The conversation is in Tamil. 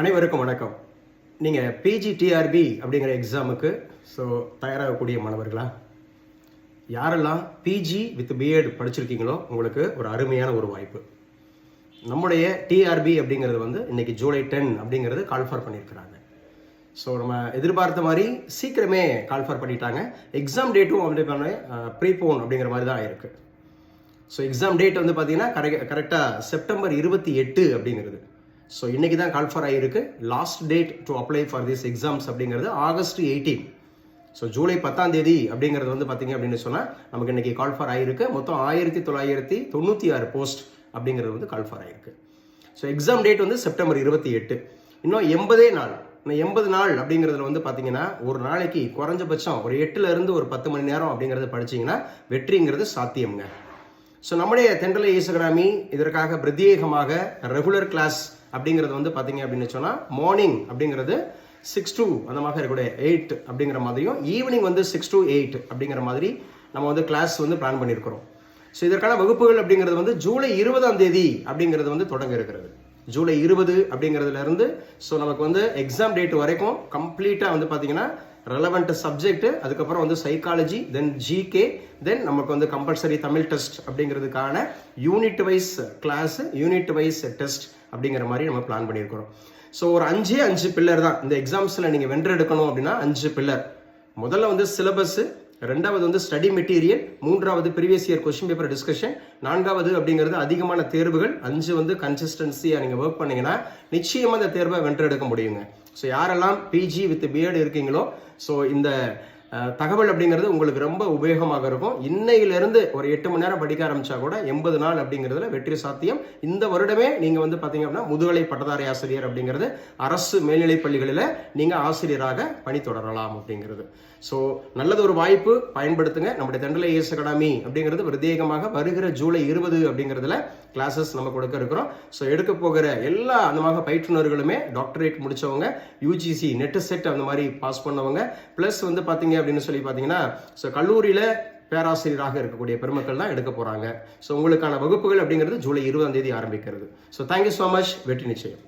அனைவருக்கும் வணக்கம். நீங்கள் பிஜி டிஆர்பி அப்படிங்கிற எக்ஸாமுக்கு ஸோ தயாராகக்கூடிய மாணவர்களா? யாரெல்லாம் பிஜி வித் பிஎட் படிச்சிருக்கீங்களோ உங்களுக்கு ஒரு அருமையான ஒரு வாய்ப்பு. நம்முடைய டிஆர்பி அப்படிங்கிறது வந்து இன்னைக்கு ஜூலை டென் அப்படிங்கிறது கால்ஃபார் பண்ணியிருக்கிறாங்க. ஸோ நம்ம எதிர்பார்த்த மாதிரி சீக்கிரமே கால்ஃபார் பண்ணிட்டாங்க. எக்ஸாம் டேட்டும் வந்து பண்ண ப்ரீபோன் அப்படிங்கிற மாதிரி தான் இருக்குது ஸோ எக்ஸாம் டேட் வந்து பார்த்தீங்கன்னா கரெக்ட் கரெக்டாக செப்டம்பர் இருபத்தி எட்டு அப்படிங்கிறது. ஸோ இன்றைக்கி தான் கால்ஃபர் ஆகியிருக்கு last date to apply for this exams அப்படிங்கிறது ஆகஸ்ட் எயிட்டீன் ஸோ ஜூலை பத்தாம் தேதி அப்படிங்கிறது வந்து பார்த்தீங்க அப்படின்னு சொன்னால் நமக்கு இன்றைக்கி கால்ஃபர் ஆகிருக்கு மொத்தம் ஆயிரத்தி தொள்ளாயிரத்தி தொண்ணூற்றி ஆறு போஸ்ட் அப்படிங்கிறது வந்து கால்ஃபர் ஆகிருக்கு ஸோ எக்ஸாம் டேட் வந்து செப்டம்பர் இருபத்தி எட்டு. இன்னும் எண்பதே நாள் இன்னும் எண்பது நாள் அப்படிங்கிறதுல வந்து பார்த்தீங்கன்னா ஒரு நாளைக்கு குறைஞ்சபட்சம் ஒரு எட்டுலேருந்து ஒரு பத்து மணி நேரம் அப்படிங்கிறத படிச்சீங்கன்னா வெற்றிங்கிறது சாத்தியம்ங்க. ஸோ நம்முடைய தென்றலை ஈசகராமி இதற்காக பிரத்யேகமாக ரெகுலர் கிளாஸ் அப்படிங்கிறது வந்து பார்த்தீங்க அப்படின்னு சொன்னால் மார்னிங் அப்படிங்கிறது சிக்ஸ் டூ அந்த மாதிரி இருக்கக்கூடிய எயிட் அப்படிங்கிற மாதிரியும் ஈவினிங் வந்து சிக்ஸ் டூ எயிட் அப்படிங்கிற மாதிரி நம்ம வந்து கிளாஸ் வந்து பிளான் பண்ணியிருக்கிறோம். ஸோ இதற்கான வகுப்புகள் அப்படிங்கிறது வந்து ஜூலை இருபதாம் தேதி அப்படிங்கிறது வந்து தொடங்க இருக்கிறது. ஜூலை இருபது அப்படிங்கிறதுல இருந்து ஸோ நமக்கு வந்து எக்ஸாம் டேட் வரைக்கும் கம்ப்ளீட்டாக வந்து பார்த்தீங்கன்னா ரெலவெண்ட் சப்ஜெக்ட் அதுக்கப்புறம் வந்து சைக்காலஜி தென் ஜிகே தென் நமக்கு வந்து கம்பல்சரி தமிழ் டெஸ்ட் அப்படிங்கிறதுக்கான unit wise class unit wise test அப்படிங்கிற மாதிரி நம்ம பிளான் பண்ணியிருக்கிறோம். ஸோ ஒரு அஞ்சே அஞ்சு பில்லர் தான். இந்த எக்ஸாம்ஸில் நீங்கள் வென்றெடுக்கணும் அப்படின்னா அஞ்சு பில்லர் முதல்ல வந்து சிலபஸ் ரெண்டாவது வந்து ஸ்டடி மெட்டீரியல் மூன்றாவது previous year question paper discussion நான்காவது அப்படிங்கிறது அதிகமான தேர்வுகள் அஞ்சு வந்து கன்சிஸ்டன்சியாக நீங்கள் ஒர்க் பண்ணீங்கன்னா நிச்சயமாக அந்த தேர்வை வென்றெடுக்க முடியுங்க. ஸோ யாரெல்லாம் பிஜி வித் பிஎட் இருக்கீங்களோ ஸோ இந்த தகவல் அப்படிங்கிறது உங்களுக்கு ரொம்ப உபயோகமாக இருக்கும். இன்னையிலிருந்து ஒரு எட்டு மணி நேரம் படிக்க ஆரம்பிச்சா கூட எண்பது நாள் அப்படிங்கிறதுல வெற்றி சாத்தியம். இந்த வருடமே நீங்க வந்து பாத்தீங்க அப்படின்னா முதுகலை பட்டதாரி ஆசிரியர் அப்படிங்கிறது அரசு மேல்நிலைப் பள்ளிகளில் நீங்க ஆசிரியராக பணி தொடரலாம் அப்படிங்கிறது. ஸோ நல்லது ஒரு வாய்ப்பு பயன்படுத்துங்க. நம்முடைய தண்டலை ஏஸ் அகாடமி அப்படிங்கிறது பிரத்யேகமாக வருகிற ஜூலை இருபது அப்படிங்கிறதுல கிளாஸஸ் நம்ம கொடுக்க இருக்கிறோம். ஸோ எடுக்க போகிற எல்லா அந்த மாதிரி பயிற்றுநர்களுமே டாக்டரேட் முடிச்சவங்க யூஜிசி நெட்டு செட் அந்த மாதிரி பாஸ் பண்ணவங்க ப்ளஸ் வந்து பார்த்தீங்க அப்படின்னு சொல்லி பார்த்தீங்கன்னா ஸோ கல்லூரியில் பேராசிரியராக இருக்கக்கூடிய பெருமக்கள் தான் எடுக்க போகிறாங்க ஸோ உங்களுக்கான வகுப்புகள் அப்படிங்கிறது ஜூலை இருபதாம் தேதி ஆரம்பிக்கிறது. ஸோ தேங்க்யூ ஸோ மச் வெற்றி நிச்சயம்.